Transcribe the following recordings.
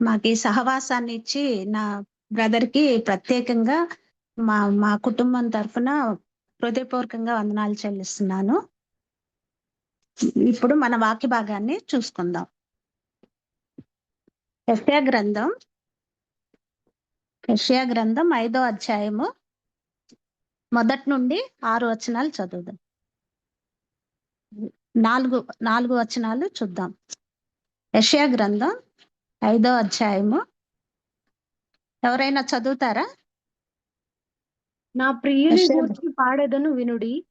మాకు ఈ సహవాసాన్ని ఇచ్చి నా బ్రదర్కి ప్రత్యేకంగా మా మా కుటుంబం తరఫున హృదయపూర్వకంగా వందనాలు చెల్లిస్తున్నాను. ఇప్పుడు మన వాక్య భాగాన్ని చూసుకుందాం. యెషయా గ్రంథం యెషయా గ్రంథం ఐదో అధ్యాయము మొదటి నుండి ఆరు వచనాలు చదువుదాం. నాలుగు నాలుగు వచనాలు చూద్దాం. యెషయా గ్రంథం ఐదో అధ్యాయము. ఎవరైనా చదువుతారా? నా ప్రియుని గూర్చి పాడెదను వినుడి.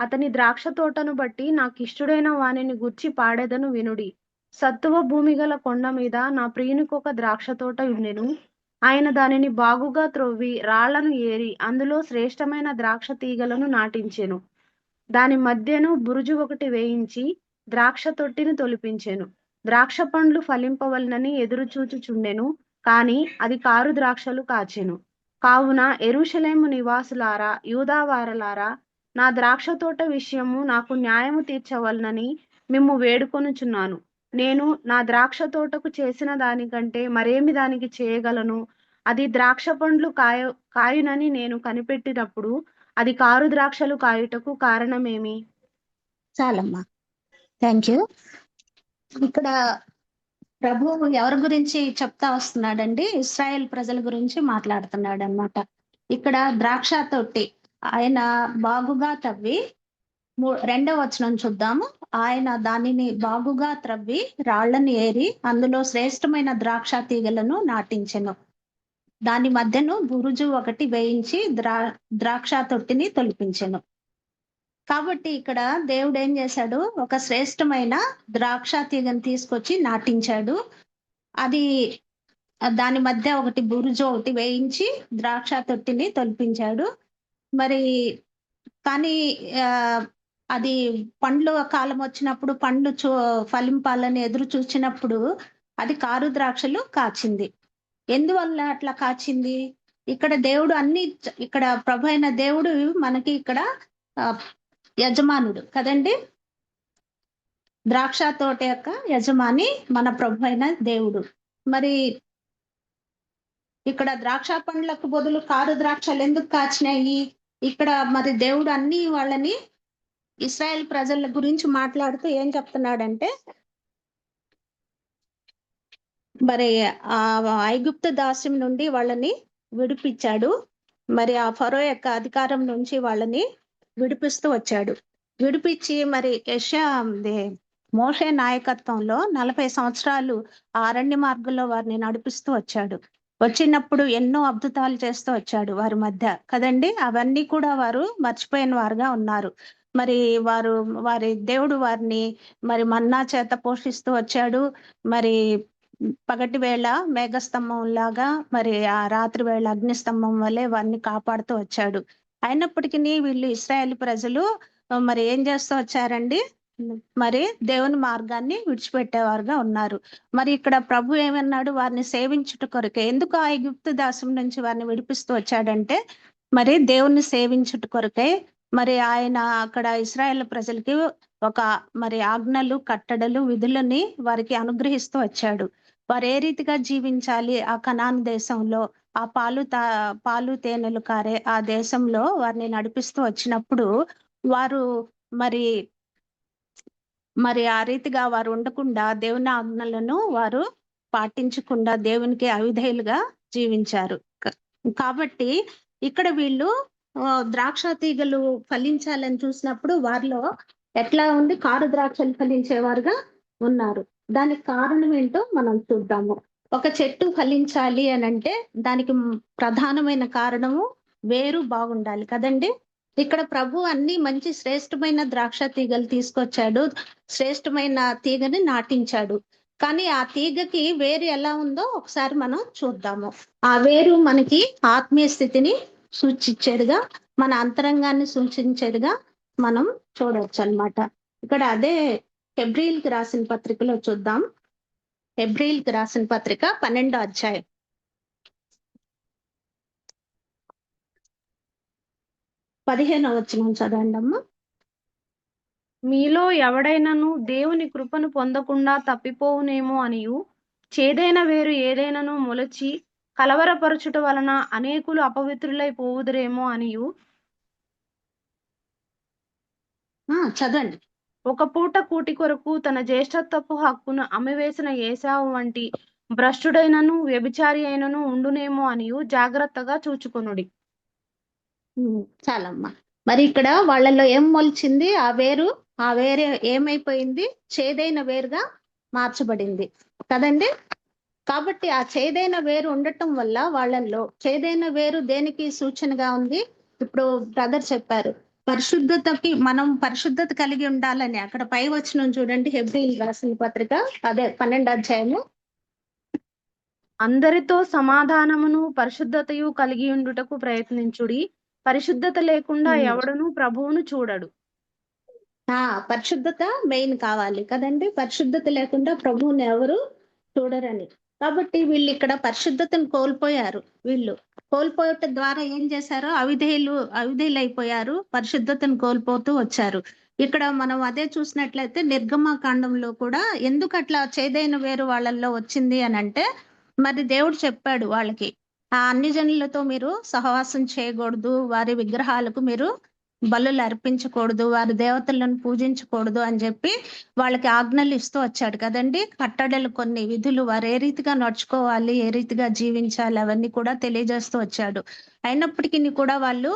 అతని ద్రాక్ష తోటను బట్టి నాకు ఇష్టుడైన వానిని గూర్చి పాడెదను వినుడి. సత్తువ భూమి గల కొండ మీద నా ప్రియునికి ఒక ద్రాక్ష తోట ఉండెను ఆయన దానిని బాగుగా త్రొవ్వి రాళ్ళను ఏరి అందులో శ్రేష్టమైన ద్రాక్ష తీగలను నాటించెను. దాని మధ్యను బురుజు ఒకటి వేయించి ద్రాక్ష తొట్టిని తొలిపించెను. ద్రాక్ష పండ్లు ఫలింపవలనని ఎదురుచూచుచుండెను కాని అది కారు ద్రాక్షలు కాచెను. కావున ఎరుషలేము నివాసులారా యూదావారలారా నా ద్రాక్ష తోట విషయము నాకు న్యాయము తీర్చవలనని మిమ్ము వేడుకొనుచున్నాను. నేను నా ద్రాక్ష తోటకు చేసిన దానికంటే మరేమి దానికి చేయగలను? అది ద్రాక్ష పండ్లు కాయ కాయునని నేను కనిపెట్టినప్పుడు అది కారు ద్రాక్షలు కాయుటకు కారణమేమి? చాలమ్మా. థ్యాంక్ యూ ఇక్కడ ప్రభు ఎవరి గురించి చెప్తా వస్తున్నాడండి? ఇస్రాయెల్ ప్రజల గురించి మాట్లాడుతున్నాడు అన్నమాట ఇక్కడ ద్రాక్ష తొట్టి ఆయన బాగుగా తవ్వి మూ- రెండవ వచనం చూద్దాము. ఆయన దానిని బాగుగా త్రవ్వి రాళ్ళను ఏరి అందులో శ్రేష్టమైన ద్రాక్ష తీగలను నాటించెను. దాని మధ్యను బురుజు ఒకటి వేయించి ద్రా ద్రాక్ష తొట్టిని తొలిపించెను. కాబట్టి ఇక్కడ దేవుడు ఏం చేశాడు? ఒక శ్రేష్టమైన ద్రాక్ష తీగను తీసుకొచ్చి నాటించాడు. అది దాని మధ్య ఒకటి బురుజు ఒకటి వేయించి ద్రాక్ష తొట్టిని తొలిపించాడు. మరి కానీ ఆ అది పండ్లు కాలం వచ్చినప్పుడు పండ్లు చూ ఫలింపాలని ఎదురు చూసినప్పుడు అది కారు ద్రాక్షలు కాచింది. ఎందువల్ల అట్లా కాచింది? ఇక్కడ దేవుడు అన్ని ఇక్కడ ప్రభు అయిన దేవుడు మనకి ఇక్కడ ఆ, యజమానుడు కదండి? ద్రాక్ష తోట యొక్క యజమాని మన ప్రభు అయిన దేవుడు. మరి ఇక్కడ ద్రాక్ష పండ్లకు బదులు కారు ద్రాక్షలు ఎందుకు కాచినాయి? ఇక్కడ మరి దేవుడు అన్ని వాళ్ళని ఇస్రాయల్ ప్రజల గురించి మాట్లాడుతూ ఏం చెప్తున్నాడంటే మరి ఆ ఐగుప్తు దాస్యం నుండి వాళ్ళని విడిపించాడు. మరి ఆ ఫరో యొక్క అధికారం నుంచి వాళ్ళని విడిపిస్తూ వచ్చాడు. విడిపించి మరి యెషయా దే- మోషే నాయకత్వంలో నలభై సంవత్సరాలు ఆ అరణ్య మార్గంలో వారిని నడిపిస్తూ వచ్చాడు. వచ్చినప్పుడు ఎన్నో అద్భుతాలు చేస్తూ వచ్చాడు వారి మధ్య. కదండి? అవన్నీ కూడా వారు మర్చిపోయిన వారుగా ఉన్నారు. మరి వారు వారి దేవుడు వారిని మరి మన్నా చేత పోషిస్తూ వచ్చాడు. మరి పగటి వేళ మేఘస్తంభం లాగా మరి ఆ రాత్రి వేళ అగ్నిస్తంభం వల్లే వారిని కాపాడుతూ వచ్చాడు. అయినప్పటికీ వీళ్ళు ఇస్రాయేల్ ప్రజలు మరి ఏం చేస్తూ వచ్చారండి? మరి దేవుని మార్గాన్ని విడిచిపెట్టేవారుగా ఉన్నారు. మరి ఇక్కడ ప్రభు ఏమన్నాడు? వారిని సేవించుట కొరకే. ఎందుకు ఆ ఐగుప్తు దాసం నుంచి వారిని విడిపిస్తూ వచ్చాడంటే మరి దేవుణ్ణి సేవించుట కొరకే. మరి ఆయన అక్కడ ఇస్రాయేల్ ప్రజలకి ఒక మరి ఆజ్ఞలు కట్టడలు విధులని వారికి అనుగ్రహిస్తూ వచ్చాడు. వారు ఏ రీతిగా జీవించాలి ఆ కనాన్ దేశంలో? ఆ పాలు తా పాలు తేనెలు కారే ఆ దేశంలో వారిని నడిపిస్తూ వచ్చినప్పుడు వారు మరి మరి ఆ రీతిగా వారు ఉండకుండా దేవుని ఆజ్ఞలను వారు పాటించకుండా దేవునికి అవిధేయులుగా జీవించారు. కాబట్టి ఇక్కడ వీళ్ళు ద్రాక్ష తీగలు ఫలించాలని చూసినప్పుడు వారిలో ఎట్లా ఉంది? కారు ద్రాక్షలు ఫలించేవారుగా ఉన్నారు. దానికి కారణం ఏంటో మనం చూద్దాము. ఒక చెట్టు ఫలించాలి అని అంటే దానికి ప్రధానమైన కారణము వేరు బాగుండాలి కదండి? ఇక్కడ ప్రభు అన్ని మంచి శ్రేష్టమైన ద్రాక్ష తీగలు తీసుకొచ్చాడు. శ్రేష్టమైన తీగని నాటించాడు. కానీ ఆ తీగకి వేరు ఎలా ఉందో ఒకసారి మనం చూద్దాము. ఆ వేరు మనకి ఆత్మీయ స్థితిని సూచించేదిగా మన అంతరంగాన్ని సూచించేదిగా మనం చూడవచ్చు అన్నమాట ఇక్కడ అదే హెబ్రిల్కి రాసిన పత్రికలో చూద్దాం. హెబ్రిల్కి రాసిన పత్రిక పన్నెండో అధ్యాయం. పదిహేనో వచ్చిన చదవండి అమ్మా. మీలో ఎవడైనను దేవుని కృపను పొందకుండా తప్పిపోవునేమో అనియు. చేదైన వేరు ఏదైనను మొలచి కలవరపరచుట వలన అనేకులు అపవిత్రులై పోవుదురేమో అనియు. ఆ, చదవండి. ఒక పూట కూటి కొరకు తన జ్యేష్ఠత్వపు హక్కును అమ్మివేసిన ఏసావు వంటి భ్రష్టుడైనను వ్యభిచారి అయినను ఉండునేమో అని జాగ్రత్తగా చూచుకొనుడి. చాలమ్మా. మరి ఇక్కడ వాళ్ళలో ఏం మొలిచింది? ఆ వేరు ఆ వేరే ఏమైపోయింది? చేదైన వేరుగా మార్చబడింది. కదండి? కాబట్టి ఆ చేదైన వేరు ఉండటం వల్ల వాళ్ళల్లో చేదైన వేరు దేనికి సూచనగా ఉంది? ఇప్పుడు బ్రదర్ చెప్పారు. పరిశుద్ధతకి మనం పరిశుద్ధత కలిగి ఉండాలని. అక్కడ పై వచ్చిన చూడండి హెబ్రిల్ రాసిన పత్రిక అదే పన్నెండు అధ్యాయము. అందరితో సమాధానమును పరిశుద్ధతయు కలిగి ఉండుటకు ప్రయత్నించుడి. పరిశుద్ధత లేకుండా. ఎవడును ప్రభువును చూడడు. ఆ పరిశుద్ధత మెయిన్ కావాలి కదండి. పరిశుద్ధత లేకుండా ప్రభువుని ఎవరు చూడరని. కాబట్టి వీళ్ళు ఇక్కడ పరిశుద్ధతను కోల్పోయారు. వీళ్ళు కోల్పోయటం ద్వారా ఏం చేశారు అవిధేయులు అవిధేయులు అయిపోయారు పరిశుద్ధతను కోల్పోతూ వచ్చారు. ఇక్కడ మనం అదే చూసినట్లయితే నిర్గమాకాండంలో కూడా ఎందుకు అట్లా చేదైన వేరు వాళ్ళల్లో వచ్చింది అని అంటే మరి దేవుడు చెప్పాడు వాళ్ళకి ఆ అన్ని జనులతో మీరు సహవాసం చేయకూడదు వారి విగ్రహాలకు మీరు బలులు అర్పించకూడదు వారి దేవతలను పూజించకూడదు అని చెప్పి వాళ్ళకి ఆజ్ఞలు ఇస్తూ వచ్చాడు కదండి. కట్టడలు కొన్ని విధులు వారు ఏ రీతిగా నడుచుకోవాలి ఏ రీతిగా జీవించాలి అవన్నీ కూడా తెలియజేస్తూ వచ్చాడు. అయినప్పటికీ కూడా వాళ్ళు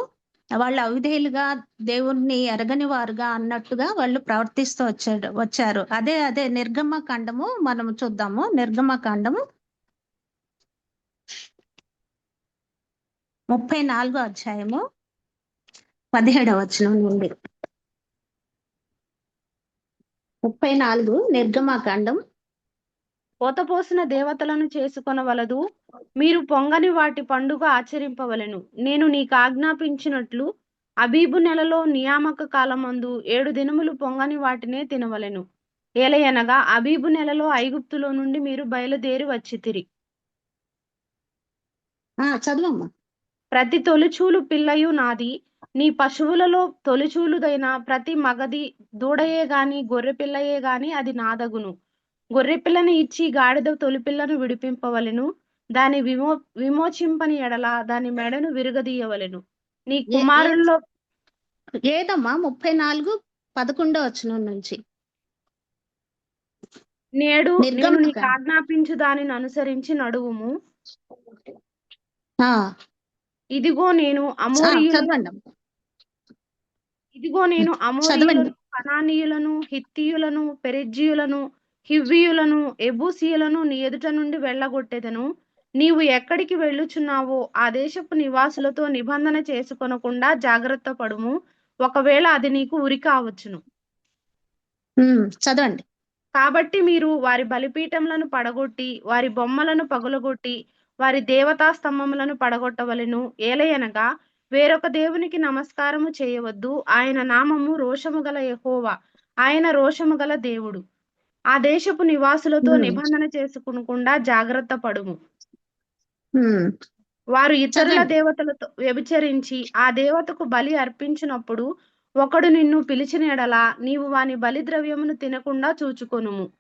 వాళ్ళు అవిధేయులుగా దేవుణ్ణి ఎరగని వారుగా అన్నట్టుగా వాళ్ళు ప్రవర్తిస్తూ వచ్చాడు వచ్చారు. అదే అదే నిర్గమ కాండము మనం చూద్దాము. నిర్గమ కాండము ముప్పై నాలుగో అధ్యాయము. పదిహేడవ వచనం నుండి. ముప్పై నాలుగు నిర్గమాకాండం. పోతపోసిన దేవతలను చేసుకొనవలదు. మీరు పొంగని వాటి పండుగ ఆచరింపవలను. నేను నీకు ఆజ్ఞాపించినట్లు అబీబు నెలలో నియామక కాలమందు ఏడు దినములు పొంగని వాటినే తినవలెను. ఏలయనగా అబీబు నెలలో ఐగుప్తులో నుండి మీరు బయలుదేరి వచ్చితిరి. ఆ ప్రతి తొలిచూలు పిల్లయు నాది. నీ పశువులలో తొలిచూలుదైన ప్రతి మగది దూడయే గాని గొర్రె పిల్లయే గాని అది నాదగును. గొర్రె పిల్లని ఇచ్చి గాడిద తొలిపిల్లను విడిపింపవలెను. దాని విమో విమోచింపని ఎడల దాని మెడను విరగదీయవలెను. నీ కుమారుల్లో ఏదమ్మా? ముప్పై నాలుగు పదకొండో వచనం నుంచి. నేడు నేను. నీకు ఆజ్ఞాపించు దానిని అనుసరించి నడువుము. ఇదిగో నేను అమ్మా. ఇదిగో నేను అమోరీయులను కనానీయులను హిత్తీయులను పెరిజ్జీయులను హివ్వీయులను ఎబూసీయులను నీ ఎదుట నుండి వెళ్ళగొట్టెదను. నీవు ఎక్కడికి వెళ్ళుచున్నావో ఆ దేశపు నివాసులతో నిబంధన చేసుకొనకుండా జాగ్రత్త పడుము. ఒకవేళ అది నీకు ఉరి కావచ్చును. చదవండి. కాబట్టి మీరు వారి బలిపీఠములను పడగొట్టి వారి బొమ్మలను పగులగొట్టి వారి దేవతా స్తంభములను పడగొట్టవలెను. ఏలయనగా వేరొక దేవునికి నమస్కారము చేయవద్దు. ఆయన నామము రోషము గల యెహోవా. ఆయన రోషము గల దేవుడు. ఆ దేశపు నివాసులతో. నిబంధన చేసుకునకుండా జాగ్రత్త పడుము. వారు ఇతరుల. దేవతలతో వ్యభిచరించి ఆ దేవతకు బలి అర్పించినప్పుడు ఒకడు నిన్ను పిలిచిన ఎడల నీవు వాని బలి ద్రవ్యమును తినకుండా చూచుకొనుము.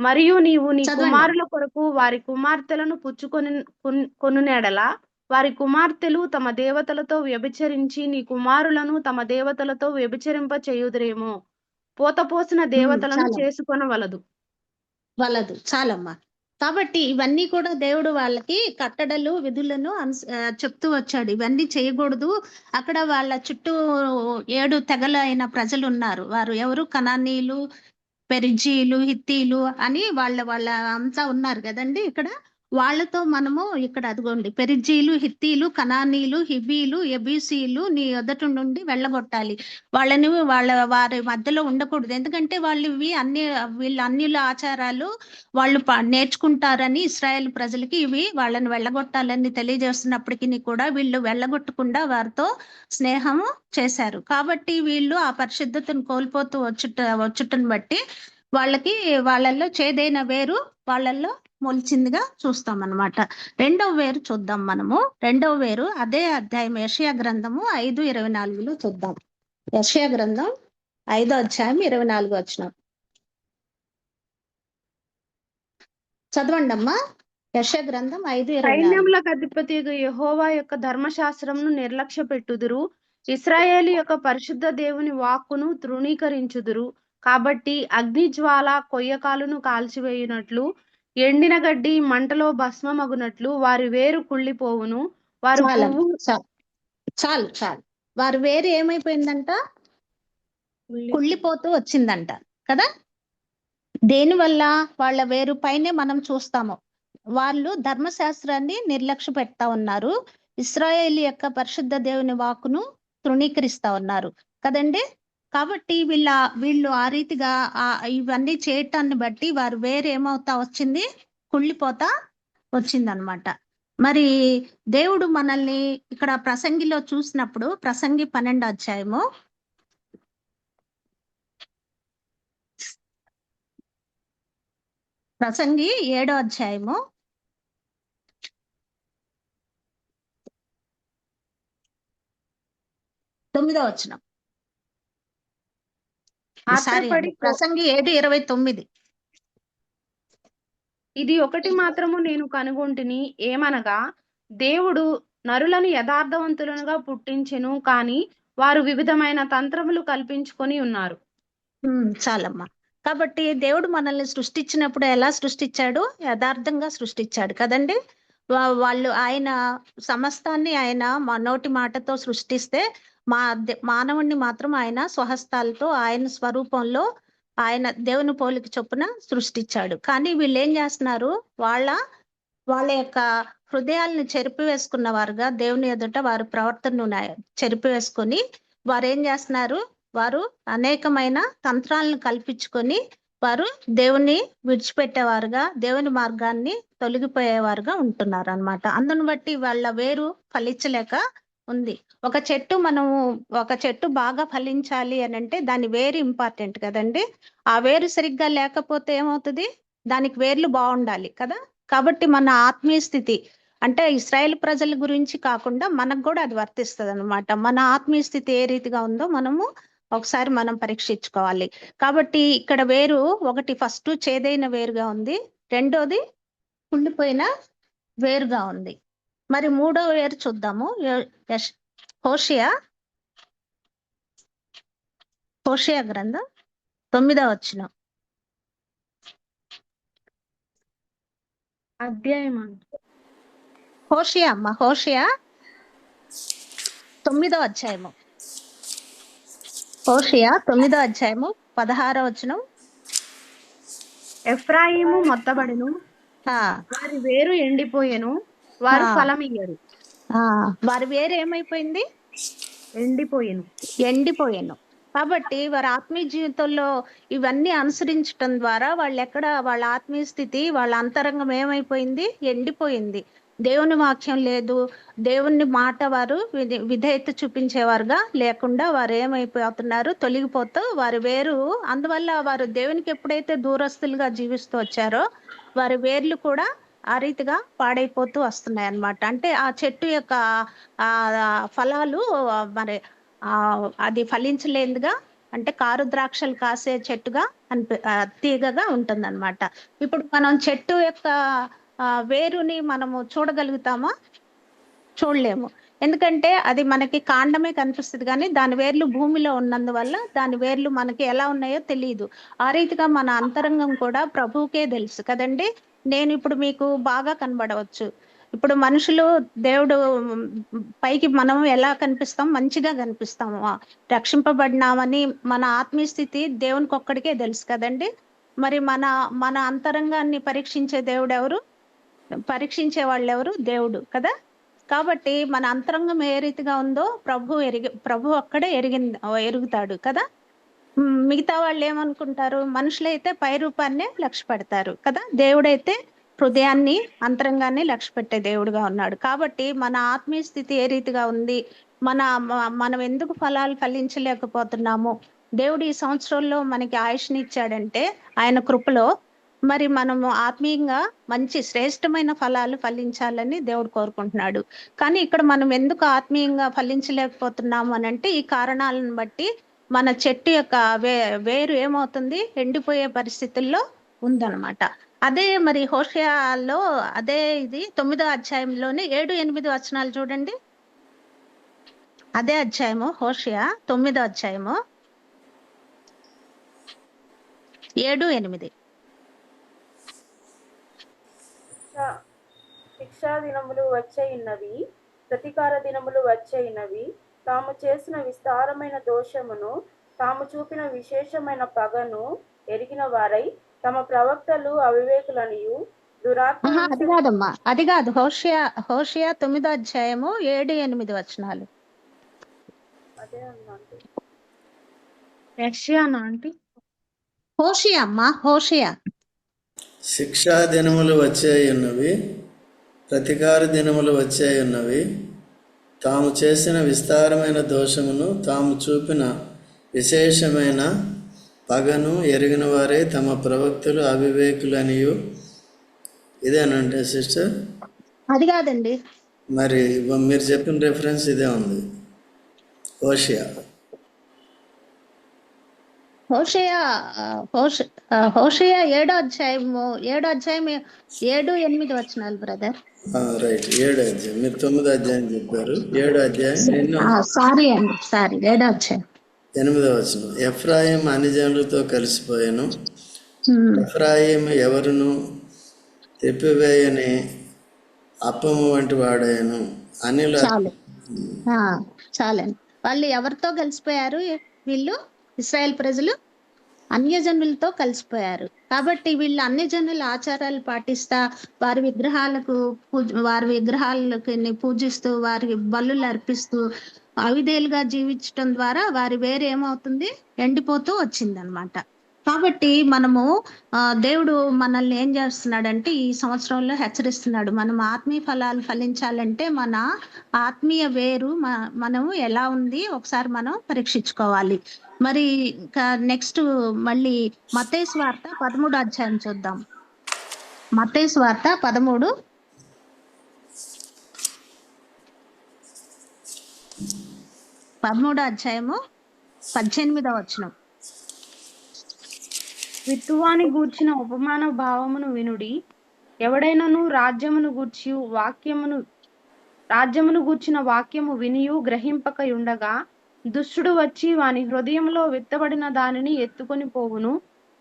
మరియు నీవు నీ. కుమారుల కొరకు వారి కుమార్తెలను పుచ్చుకొని కొన్- కొనునెడల వారి కుమార్తెలు తమ దేవతలతో వ్యభిచరించి నీ కుమారులను తమ దేవతలతో వ్యభిచరింప చేయుదురేమో. పోతపోసిన దేవతలను చాలా. చేసుకొనవలదు. వలదు చాలమ్మా. కాబట్టి ఇవన్నీ కూడా దేవుడు వాళ్ళకి కట్టడలు విధులను చెప్తూ వచ్చాడు. ఇవన్నీ చేయకూడదు. అక్కడ వాళ్ళ చుట్టూ ఏడు తెగల అయిన ప్రజలు ఉన్నారు వారు ఎవరు? కనానీయులు పెరిజీలు హిత్తీలు అని వాళ్ళ వాళ్ళ అంతా ఉన్నారు కదండి ఇక్కడ. వాళ్ళతో మనము ఇక్కడ అదిగోండి పెరిజీలు హిత్తీలు కనానీలు హిబీలు ఎబీసీలు నీ ఎదుట నుండి వెళ్ళగొట్టాలి. వాళ్ళని వాళ్ళ వారి మధ్యలో ఉండకూడదు. ఎందుకంటే వాళ్ళు ఇవి అన్ని వీళ్ళ అన్యుల ఆచారాలు వాళ్ళు నేర్చుకుంటారని ఇస్రాయేల్ ప్రజలకి ఇవి వాళ్ళని వెళ్ళగొట్టాలని తెలియజేస్తున్నప్పటికీ కూడా వీళ్ళు వెళ్ళగొట్టకుండా వారితో స్నేహము చేశారు. కాబట్టి వీళ్ళు ఆ పరిశుద్ధతను కోల్పోతూ వచ్చుట వచ్చుటను బట్టి వాళ్ళకి వాళ్ళల్లో చేదైన వేరు వాళ్ళల్లో మొలిచిందిగా చూస్తాం అన్నమాట రెండవ వేరు చూద్దాం మనము. రెండవ వేరు అదే అధ్యాయం యషయా గ్రంథము ఐదు ఇరవై నాలుగులో చూద్దాం. యషయా గ్రంథం ఐదో అధ్యాయం ఇరవై నాలుగు వచ్చిన చదవండి అమ్మా గ్రంథం ఐదు సైన్యములకు అధిపతి యహోవా యొక్క ధర్మశాస్త్రంను నిర్లక్ష్య పెట్టుదురు ఇస్రాయేలు యొక్క పరిశుద్ధ దేవుని వాక్కును తృణీకరించుదురు. కాబట్టి అగ్ని జ్వాల కొయ్యకాలును కాల్చివేయునట్లు ఎండిన గడ్డి మంటలో భస్మమగునట్లు వారి వేరు కుళ్ళిపోవును. వారు చాలు చాలు వారి వేరు ఏమైపోయిందంట? కుళ్ళిపోతూ వచ్చిందంట కదా? దేనివల్ల వాళ్ళ వేరు పైనే మనం చూస్తాము. వాళ్ళు ధర్మశాస్త్రాన్ని నిర్లక్ష్య పెడతా ఉన్నారు. ఇస్రాయేల్ యొక్క పరిశుద్ధ దేవుని వాక్కును తృణీకరిస్తా ఉన్నారు. కదండి? కాబట్టి వీళ్ళ వీళ్ళు ఆ రీతిగా ఇవన్నీ చేయటాన్ని బట్టి వారు వేరేమవుతా వచ్చింది? కుళ్ళిపోతా వచ్చిందనమాట. మరి దేవుడు మనల్ని ఇక్కడ ప్రసంగిలో చూసినప్పుడు ప్రసంగి పన్నెండు అధ్యాయము. ప్రసంగి ఏడో అధ్యాయము. తొమ్మిదో వచనం. సారీ ప్రసంగి ఏడు ఇరవై తొమ్మిది. ఇది ఒకటి మాత్రము నేను కనుగొంటిని. ఏమనగా దేవుడు నరులను యథార్థవంతులుగా పుట్టించెను కానీ వారు వివిధమైన తంత్రములు కల్పించుకొని ఉన్నారు. చాలమ్మా. కాబట్టి దేవుడు మనల్ని సృష్టించినప్పుడు ఎలా సృష్టించాడు? యథార్థంగా సృష్టించాడు కదండి. వా- వాళ్ళు ఆయన సమస్తాన్ని ఆయన నోటి మాటతో సృష్టిస్తే మా మానవుణ్ణి మాత్రం ఆయన స్వహస్తాలతో ఆయన స్వరూపంలో ఆయన దేవుని పోలిక చొప్పున సృష్టించాడు. కానీ వీళ్ళు ఏం చేస్తున్నారు? వాళ్ళ వాళ్ళ యొక్క హృదయాలను చెరిపివేసుకున్న వారుగా దేవుని ఎదుట వారి ప్రవర్తనను చెరిపివేసుకొని వారు ఏం చేస్తున్నారు? వారు అనేకమైన తంత్రాలను కల్పించుకొని వారు దేవుని విడిచిపెట్టేవారుగా దేవుని మార్గాన్ని తొలగిపోయేవారుగా ఉంటున్నారు అన్నమాట అందును బట్టి వాళ్ళ వేరు ఫలించలేక ఉంది. ఒక చెట్టు మనము ఒక చెట్టు బాగా ఫలించాలి అని అంటే దాని వేరు ఇంపార్టెంట్ కదండి. ఆ వేరు సరిగ్గా లేకపోతే ఏమవుతుంది? దానికి వేర్లు బాగుండాలి కదా? కాబట్టి మన ఆత్మీయ స్థితి అంటే ఇస్రాయేల్ ప్రజల గురించి కాకుండా మనకు కూడా అది వర్తిస్తుంది అనమాట మన ఆత్మీయ స్థితి ఏ రీతిగా ఉందో మనము ఒకసారి మనం పరీక్షించుకోవాలి. కాబట్టి ఇక్కడ వేరు ఒకటి ఫస్ట్ చేదైన వేరుగా ఉంది. రెండోది కుళ్ళిపోయిన వేరుగా ఉంది. మరి మూడో వేరు చూద్దాము. హోషియా? హోషియా గ్రంథం తొమ్మిదో వచ్చిన అధ్యాయం. హోషియా అమ్మ హోషియా తొమ్మిదో అధ్యాయము. హోషియా తొమ్మిదో అధ్యాయము పదహారో వచనం. ఎఫ్రాయిము మొత్తబడిను. వారి వేరు ఎండిపోయెను. వారు ఆ. ఫలమియ్యరు. ఆ, వారి వేరు ఏమైపోయింది? ఎండిపోయెను. ఎండిపోయాను. కాబట్టి వారి ఆత్మీయ జీవితంలో ఇవన్నీ అనుసరించటం ద్వారా వాళ్ళు ఎక్కడ వాళ్ళ ఆత్మీయ స్థితి వాళ్ళ అంతరంగం ఏమైపోయింది? ఎండిపోయింది. దేవుని వాక్యం లేదు. దేవుని మాట వారు విధే- విధేయత చూపించేవారుగా లేకుండా వారు ఏమైపోతున్నారు? తొలగిపోతూ వారి వేరు అందువల్ల వారు దేవునికి ఎప్పుడైతే దూరస్తులుగా జీవిస్తూ వచ్చారో వారి వేర్లు కూడా ఆ రీతిగా పాడైపోతూ వస్తున్నాయి అన్నమాట అంటే ఆ చెట్టు యొక్క ఫలాలు మరి అది ఫలించలేదుగా అంటే కారు ద్రాక్షలు కాసే చెట్టుగా అనిపి తీగగా ఉంటుందన్నమాట. ఇప్పుడు మనం చెట్టు యొక్క వేరుని మనము చూడగలుగుతామా? చూడలేము. ఎందుకంటే అది మనకి కాండమే కనిపిస్తుంది కానీ దాని వేర్లు భూమిలో ఉన్నందువల్ల దాని వేర్లు మనకి ఎలా ఉన్నాయో తెలియదు ఆ రీతిగా మన అంతరంగం కూడా ప్రభువుకే తెలుసు కదండి? నేను ఇప్పుడు మీకు బాగా కనబడవచ్చు. ఇప్పుడు మనుషులు దేవుడు పైకి మనం ఎలా కనిపిస్తాం? మంచిగా కనిపిస్తాము. రక్షింపబడినామని మన ఆత్మీయ స్థితి దేవునికి ఒక్కడికే తెలుసు కదండి? మరి మన మన అంతరంగాన్ని పరీక్షించే దేవుడు ఎవరు? పరీక్షించే వాళ్ళు ఎవరు? దేవుడు కదా? కాబట్టి మన అంతరంగం ఏ రీతిగా ఉందో ప్రభు ఎరిగి ప్రభు అక్కడే ఎరిగి ఎరుగుతాడు కదా? మిగతా వాళ్ళు ఏమనుకుంటారు? మనుషులైతే పై రూపాన్నే లక్ష్య పెడతారు కదా? దేవుడైతే హృదయాన్ని అంతరంగాన్ని లక్ష్య పెట్టే దేవుడుగా ఉన్నాడు. కాబట్టి మన ఆత్మీయ స్థితి ఏ రీతిగా ఉంది? మన మనం ఎందుకు ఫలాలు ఫలించలేకపోతున్నాము? దేవుడు ఈ సంవత్సరంలో మనకి ఆయుష్ని ఇచ్చాడంటే ఆయన కృపలో మరి మనము ఆత్మీయంగా మంచి శ్రేష్టమైన ఫలాలు ఫలించాలని దేవుడు కోరుకుంటున్నాడు. కానీ ఇక్కడ మనం ఎందుకు ఆత్మీయంగా ఫలించలేకపోతున్నాము అని అంటే ఈ కారణాలను బట్టి మన చెట్టు యొక్క వే వేరు ఏమవుతుంది? ఎండిపోయే పరిస్థితుల్లో ఉందన్నమాట. అదే మరి హోషయాలో అదే ఇది తొమ్మిదో అధ్యాయంలోనే ఏడు ఎనిమిది వచనాలు చూడండి. అదే అధ్యాయము హోషయా తొమ్మిదో అధ్యాయము ఏడు ఎనిమిది. శిక్షా దినములు వచ్చేయున్నవి ప్రతీకార దినములు వచ్చేయున్నవి తాము చేసిన విస్తారమైన దోషమును తాము చూపిన విశేషమైన పగను ఎరిగిన వారై తమ ప్రవక్తలు అవివేకులనియు అది కాదమ్మా. అది కాదు. హోషియా హోషియా తొమ్మిదో అధ్యాయము ఏడు ఎనిమిది వచనాలు. ఆంటీ హోషియా అమ్మా హోషియా. శిక్షా దినములు వచ్చేయున్నవి ప్రతికార దినములు వచ్చేయున్నవి తాము చేసిన విస్తారమైన దోషమును తాము చూపిన విశేషమైన పగను ఎరిగిన వారే తమ ప్రవక్తలు అవివేకులనియు. ఇదేనంటే సిస్టర్? అది కాదండి. మరి మీరు చెప్పిన రెఫరెన్స్ ఇదే ఉంది. హోషియా. ఆ, హోష ఆ, హోషియా ఏడో అధ్యాయము ఏడో అధ్యాయం ఏడు ఎనిమిది వచనాలు బ్రదర్. రైట్. ఏడు అధ్యాయం. మీరు తొమ్మిదో అధ్యాయం చెప్పారు. ఏడు అధ్యాయం. సారీ అండి సారీ. ఏడో అధ్యాయం. ఎనిమిదవ వచనం. ఎఫ్రాయిం అనిజనులతో కలిసిపోయాను. ఎఫ్రాయిం ఎవరును తెప్పివేయని అప్పము వంటి అనిల చాలు. ఆ, చాలండి. వాళ్ళు ఎవరితో కలిసిపోయారు వీళ్ళు? ఇస్రాయేల్ ప్రజలు? అన్యజనులతో కలిసిపోయారు. కాబట్టి వీళ్ళు అన్ని జనుల ఆచారాలు పాటిస్తా వారి విగ్రహాలకు పూజ వారి విగ్రహాలకి పూజిస్తూ వారికి బల్లులు అర్పిస్తూ అవిధేలుగా జీవించడం ద్వారా వారి వేరేమవుతుంది ఎండిపోతూ వచ్చిందనమాట కాబట్టి మనము దేవుడు మనల్ని ఏం చేస్తున్నాడంటే ఈ సంవత్సరంలో హెచ్చరిస్తున్నాడు. మనం ఆత్మీయ ఫలాలు ఫలించాలంటే మన ఆత్మీయ వేరు మ- మనము ఎలా ఉంది ఒకసారి మనం పరీక్షించుకోవాలి. మరి ఇంకా నెక్స్ట్ మళ్ళీ మతేశ్ వార్త పదమూడు అధ్యాయం చూద్దాం. మతేశ్ వార్త పదమూడు. పదమూడు అధ్యాయము పద్దెనిమిదవ వచనం. విత్తువాని గూర్చిన ఉపమాన భావమును వినుడి. ఎవడైనను రాజ్యమును గూర్చి వాక్యమును రాజ్యమును గూర్చిన వాక్యము వినియు గ్రహింపక ఉండగా దుష్టుడు వచ్చి వాని హృదయంలో విత్తబడిన దానిని ఎత్తుకొని పోవును.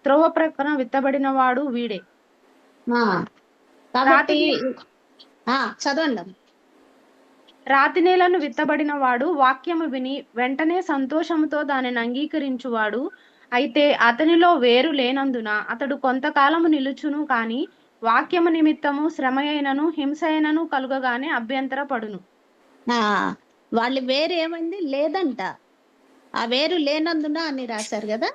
త్రోవ ప్రక్కన విత్తబడిన వాడు. వీడే కాబట్టి చదవండి. రాతి నేలను విత్తబడిన వాడు వాక్యము విని వెంటనే సంతోషముతో దానిని అంగీకరించువాడు. అయితే అతనిలో వేరు లేనందున అతడు కొంతకాలము నిలుచును కాని వాక్యము నిమిత్తము శ్రమ అయినను కలుగగానే అభ్యంతరపడును. పడును వాళ్ళ వేరు ఏమైంది? లేదంట. ఆ వేరు లేనందున అని రాశారు కదా?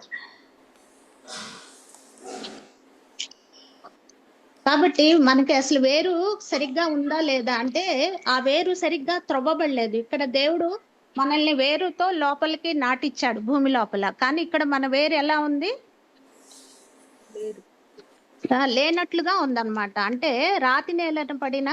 కాబట్టి మనకి అసలు వేరు సరిగ్గా ఉందా లేదా అంటే ఆ వేరు సరిగ్గా త్రవ్వబడలేదు. ఇక్కడ దేవుడు మనల్ని వేరుతో లోపలికి నాటిచ్చాడు భూమి లోపల. కానీ ఇక్కడ మన వేరు ఎలా ఉంది? లేనట్లుగా ఉందన్నమాట. అంటే రాతి నేలను పడిన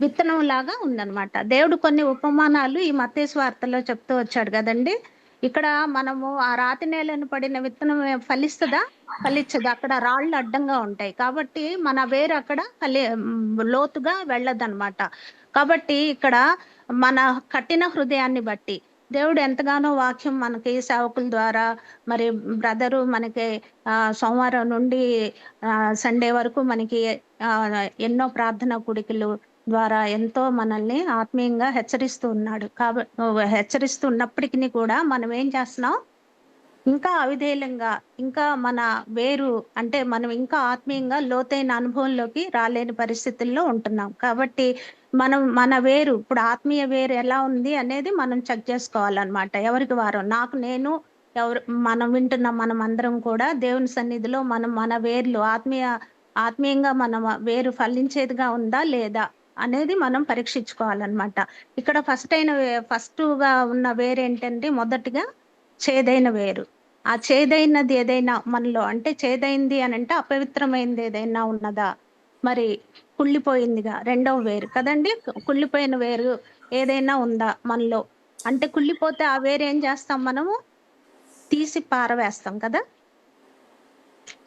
విత్తనం లాగా ఉందన్నమాట. దేవుడు కొన్ని ఉపమానాలు ఈ మత్తేసు వార్తలో చెప్తూ వచ్చాడు కదండి. ఇక్కడ మనము ఆ రాతి నేలను పడిన విత్తనం ఫలిస్తుందా? ఫలించదు. అక్కడ రాళ్ళు అడ్డంగా ఉంటాయి. కాబట్టి మన వేరు అక్కడ ఫలి లోతుగా లోతుగా వెళ్ళదన్నమాట. కాబట్టి ఇక్కడ మన కఠిన హృదయాన్ని బట్టి దేవుడు ఎంతగానో వాక్యం మనకి సేవకుల ద్వారా మరి బ్రదరు మనకి ఆ, సోమవారం నుండి ఆ, సండే వరకు మనకి ఎన్నో ప్రార్థనా కుడికలు ద్వారా ఎంతో మనల్ని ఆత్మీయంగా హెచ్చరిస్తూ ఉన్నాడు. కాబట్టి హెచ్చరిస్తున్నప్పటికీ కూడా మనం ఏం చేస్తున్నాం? ఇంకా అవిధేయంగా ఇంకా మన వేరు అంటే మనం ఇంకా ఆత్మీయంగా లోతైన అనుభవంలోకి రాలేని పరిస్థితుల్లో ఉంటున్నాం. కాబట్టి మనం మన వేరు ఇప్పుడు ఆత్మీయ వేరు ఎలా ఉంది అనేది మనం చెక్ చేసుకోవాలన్నమాట. ఎవరికి వారు? నాకు నేను ఎవరు మనం వింటున్న మనం అందరం కూడా దేవుని సన్నిధిలో మనం మన వేర్లు ఆత్మీయ ఆత్మీయంగా మనం వేరు ఫలించేదిగా ఉందా లేదా? అనేది మనం పరీక్షించుకోవాలన్నమాట. ఇక్కడ ఫస్ట్ అయిన ఫస్ట్గా ఉన్న వేరు ఏంటంటే మొదటిగా చేదైన వేరు. ఆ చేదైనది ఏదైనా మనలో అంటే చేదైంది అని అంటే అపవిత్రమైంది ఏదైనా ఉన్నదా? మరి కుళ్ళిపోయిందిగా రెండవ వేరు. కదండి? కుళ్ళిపోయిన వేరు ఏదైనా ఉందా మనలో? అంటే కుళ్ళిపోతే ఆ వేరు ఏం చేస్తాం మనము? తీసి పారవేస్తాం కదా?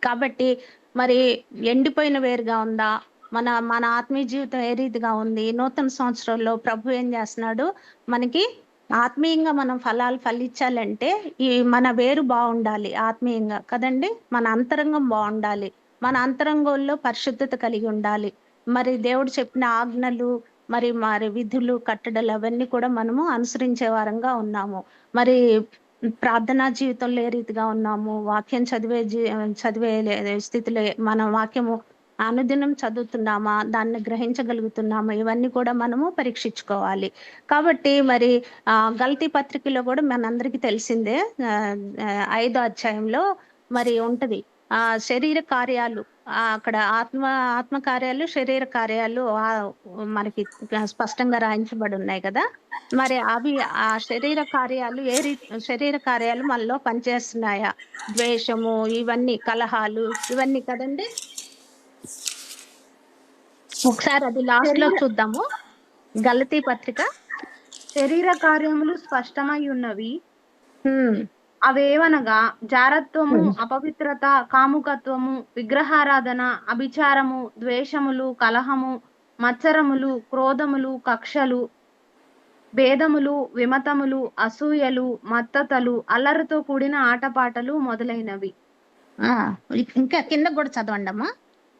కాబట్టి మరి ఎండిపోయిన వేరుగా ఉందా? మన మన ఆత్మీయ జీవితం ఏ రీతిగా ఉంది? నూతన సంవత్సరంలో ప్రభు ఏం చేస్తున్నాడు? మనకి ఆత్మీయంగా మనం ఫలాలు ఫలించాలంటే ఈ మన వేరు బాగుండాలి ఆత్మీయంగా. కదండి? మన అంతరంగం బాగుండాలి. మన అంతరంగంలో పరిశుద్ధత కలిగి ఉండాలి. మరి దేవుడు చెప్పిన ఆజ్ఞలు మరి మరి విధులు కట్టడలు అవన్నీ కూడా మనము అనుసరించే వారంగా ఉన్నాము. మరి ప్రార్థనా జీవితంలో ఏ రీతిగా ఉన్నాము? వాక్యం చదివే జీ- చదివే లే- స్థితిలో మన వాక్యము అనుదినం చదువుతున్నామా దాన్ని గ్రహించగలుగుతున్నామా ఇవన్నీ కూడా మనము పరీక్షించుకోవాలి. కాబట్టి మరి ఆ గల్తీ పత్రికలో కూడా మనందరికీ తెలిసిందే ఐదో అధ్యాయంలో మరి ఉంటది. ఆ శరీర కార్యాలు అక్కడ ఆత్మ ఆత్మ కార్యాలు శరీర కార్యాలు ఆ, మనకి స్పష్టంగా రాయించబడి ఉన్నాయి కదా. మరి అవి ఆ శరీర కార్యాలు ఏ రీతి శరీర కార్యాలు మనలో పనిచేస్తున్నాయా? ద్వేషము ఇవన్నీ కలహాలు ఇవన్నీ కదండి. ఒకసారి అది లాస్ట్లో చూద్దాము. గలతీ పత్రిక. శరీర కార్యములు స్పష్టమై ఉన్నవి. అవేవనగా జారత్వము. అపవిత్రత కాముకత్వము విగ్రహారాధన అభిచారము ద్వేషములు కలహము మత్సరములు క్రోధములు కక్షలు భేదములు విమతములు అసూయలు మత్తతలు అల్లరితో కూడిన ఆటపాటలు మొదలైనవి. ఇంకా కింద కూడా చదవండి అమ్మా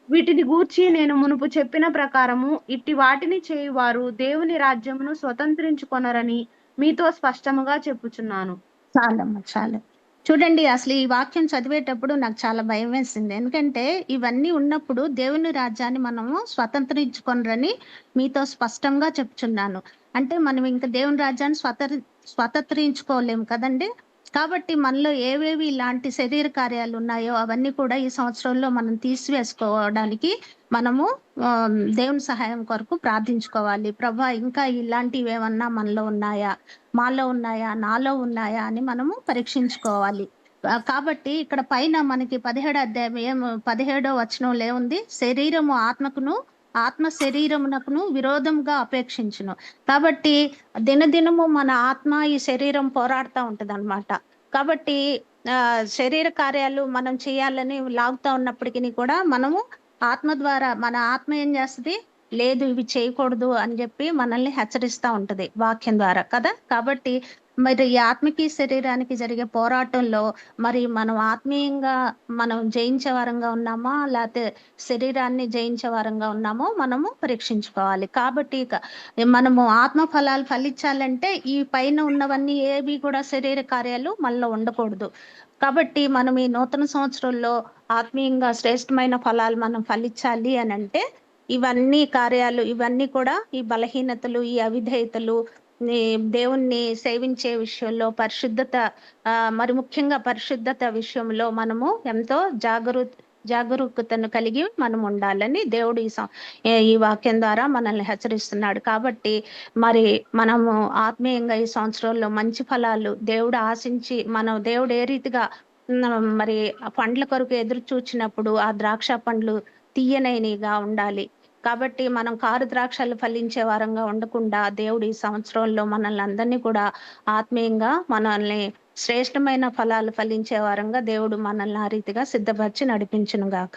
వీటిని గూర్చి నేను మునుపు చెప్పిన ప్రకారము ఇట్టి వాటిని చేయువారు దేవుని రాజ్యమును స్వతంత్రించుకొనరని మీతో స్పష్టముగా చెప్పుచున్నాను. చాలమ్మా చాలు. చూడండి అసలు ఈ వాక్యం చదివేటప్పుడు నాకు చాలా భయం వేసింది. ఎందుకంటే ఇవన్నీ ఉన్నప్పుడు దేవుని రాజ్యాన్ని మనము స్వతంత్రించుకొనరని మీతో స్పష్టంగా చెప్తున్నాను అంటే మనం ఇంకా దేవుని రాజ్యాన్ని స్వత స్వతంత్రించుకోలేము కదండి? కాబట్టి మనలో ఏవేవి ఇలాంటి శరీర కార్యాలు ఉన్నాయో అవన్నీ కూడా ఈ సంవత్సరంలో మనం తీసివేసుకోవడానికి మనము దేవుని సహాయం కొరకు ప్రార్థించుకోవాలి. ప్రభా ఇంకా ఇలాంటివి ఏమన్నా మనలో ఉన్నాయా? మాలో ఉన్నాయా? నాలో ఉన్నాయా? అని మనము పరీక్షించుకోవాలి. కాబట్టి ఇక్కడ పైన మనకి పదిహేడు అధ్యాయం ఏం పదిహేడో వచనంలో ఏముంది? శరీరము ఆత్మకును ఆత్మ శరీరమునకును విరోధంగా అపేక్షించును. కాబట్టి దినదినము మన ఆత్మ ఈ శరీరం పోరాడుతూ ఉంటది కాబట్టి ఆ శరీర కార్యాలు మనం చేయాలని లాగుతా ఉన్నప్పటికీ కూడా మనము ఆత్మ ద్వారా మన ఆత్మ ఏం చేస్తుంది? లేదు ఇవి చేయకూడదు అని చెప్పి మనల్ని హెచ్చరిస్తూ ఉంటది వాక్యం ద్వారా కదా? కాబట్టి మరి ఈ ఆత్మకి శరీరానికి జరిగే పోరాటంలో మరి మనం ఆత్మీయంగా మనం జయించే వారంగా ఉన్నామా? లేకపోతే శరీరాన్ని జయించే వారంగా ఉన్నామో మనము పరీక్షించుకోవాలి. కాబట్టి మనము ఆత్మ ఫలాలు ఫలించాలంటే ఈ పైన ఉన్నవన్నీ ఏవి కూడా శరీర కార్యాలు మనలో ఉండకూడదు. కాబట్టి మనం ఈ నూతన సంవత్సరంలో ఆత్మీయంగా శ్రేష్టమైన ఫలాలు మనం ఫలించాలి అని అంటే ఇవన్నీ కార్యాలు ఇవన్నీ కూడా ఈ బలహీనతలు ఈ అవిధేయతలు దేవుణ్ణి సేవించే విషయంలో పరిశుద్ధత ఆ, మరి ముఖ్యంగా పరిశుద్ధత విషయంలో మనము ఎంతో జాగరూ జాగరూకతను కలిగి మనం ఉండాలని దేవుడు ఈ ఈ వాక్యం ద్వారా మనల్ని హెచ్చరిస్తున్నాడు. కాబట్టి మరి మనము ఆత్మీయంగా ఈ సంవత్సరంలో మంచి ఫలాలు దేవుడు ఆశించి మనం దేవుడు ఏ రీతిగా మరి పండ్ల కొరకు ఎదురు చూచినప్పుడు ఆ ద్రాక్ష పండ్లు తీయనైనగా ఉండాలి. కాబట్టి మనం కారు ద్రాక్షలు ఫలించే వారంగా ఉండకుండా దేవుడు ఈ సంవత్సరంలో మనల్ని అందరినీ కూడా ఆత్మీయంగా మనల్ని శ్రేష్టమైన ఫలాలు ఫలించే వారంగా దేవుడు మనల్ని ఆ రీతిగా సిద్ధపరిచి నడిపించును గాక.